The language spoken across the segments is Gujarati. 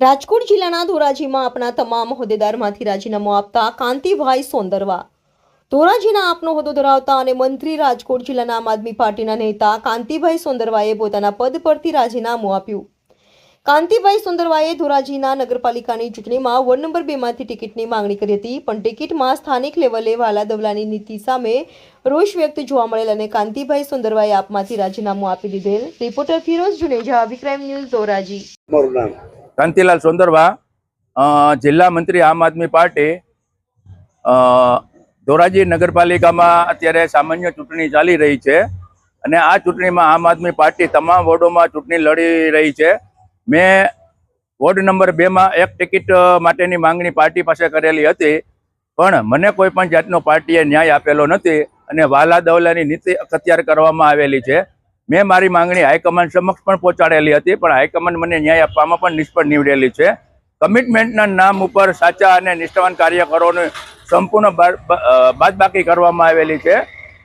રાજકોટ જિલ્લાના ધોરાજીમાં આપના તમામ હોદ્દેદારમાંથી રાજીનામું આપતા કાંતિભાઈ સોંદરવા. ધોરાજીના આપનો હોદ્દો ધરાવતા અને મંત્રી રાજકોટ જિલ્લાના આમ આદમી પાર્ટીના નેતા કાંતિભાઈ સોંદરવાએ પોતાના પદ પરથી રાજીનામું આપ્યું. કાંતિભાઈ સુંદરવાએ ધોરાજીના નગરપાલિકાની ચૂંટણીમાં વોર્ડ નંબર બેમાંથી ટિકિટની માંગણી કરી હતી, પણ ટિકિટમાં સ્થાનિક લેવલે વાલા દવલાની નીતિ સામે રોષ વ્યક્ત જોવા મળેલ અને કાંતિભાઈ સુંદરભાઈ આપમાંથી રાજીનામું આપી દીધેલ. રિપોર્ટર ફિરોઝ જુનેજા વિક્રાઇમ ન્યૂઝ ધોરાજી. કાંતિલાલ સોંદરવા જિલ્લા મંત્રી આમ આદમી પાર્ટી. ધોરાજી નગરપાલિકામાં અત્યારે સામાન્ય ચૂંટણી ચાલી રહી છે અને આ ચૂંટણીમાં આમ આદમી પાર્ટી તમામ વોર્ડોમાં ચૂંટણી લડી રહી છે. મેં વોર્ડ નંબર બેમાં એક ટિકિટ માટેની માંગણી પાર્ટી પાસે કરેલી હતી પણ મને કોઈ પણ જાતનો પાર્ટીએ ન્યાય આપેલો નથી. અને વાલા દવલાની નીતિ અખત્યાર કરવામાં આવેલી છે. મેં મારી માંગણી હાઈકમાન્ડ સમક્ષ પણ પહોંચાડેલી હતી, પણ હાઈકમાન્ડ મને ન્યાય આપવામાં પણ નિષ્ફળ નીવડેલી છે. કમિટમેન્ટના નામ ઉપર સાચા અને નિષ્ઠાવાન કાર્યકરોને સંપૂર્ણ બાદ- બાદબાકી કરવામાં આવેલી છે.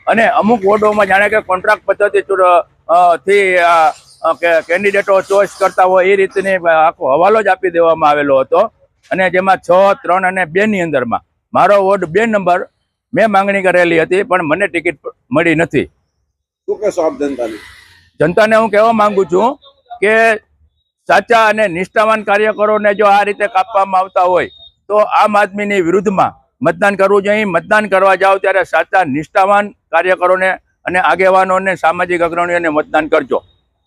અને અમુક વોર્ડોમાં જાણે કે કોન્ટ્રાક્ટ પદ્ધતિ થી કેન્ડિડેટો ચોઇસ કરતા હોય એ રીતની આખો હવાલો જ આપી દેવામાં આવેલો હતો. અને જેમાં છ, ત્રણ અને બેની અંદરમાં. મારો વોર્ડ બે નંબર મેં માંગણી કરેલી હતી પણ મને ટિકિટ મળી નથી. શું કહેશો આપ જનતાને? જનતાને હું કહેવા માંગુ છું કે સાચા અને નિષ્ઠાવાન કાર્યકરોને જો આ રીતે કાપવામાં આવતા હોય તો આમ આદમીની વિરુદ્ધમાં મતદાન કરવું જોઈએ. મતદાન કરવા જાઓ ત્યારે સાચા નિષ્ઠાવાન કાર્યકરોને અને આગેવાનોને સામાજિક અગ્રણીઓને મતદાન કરજો.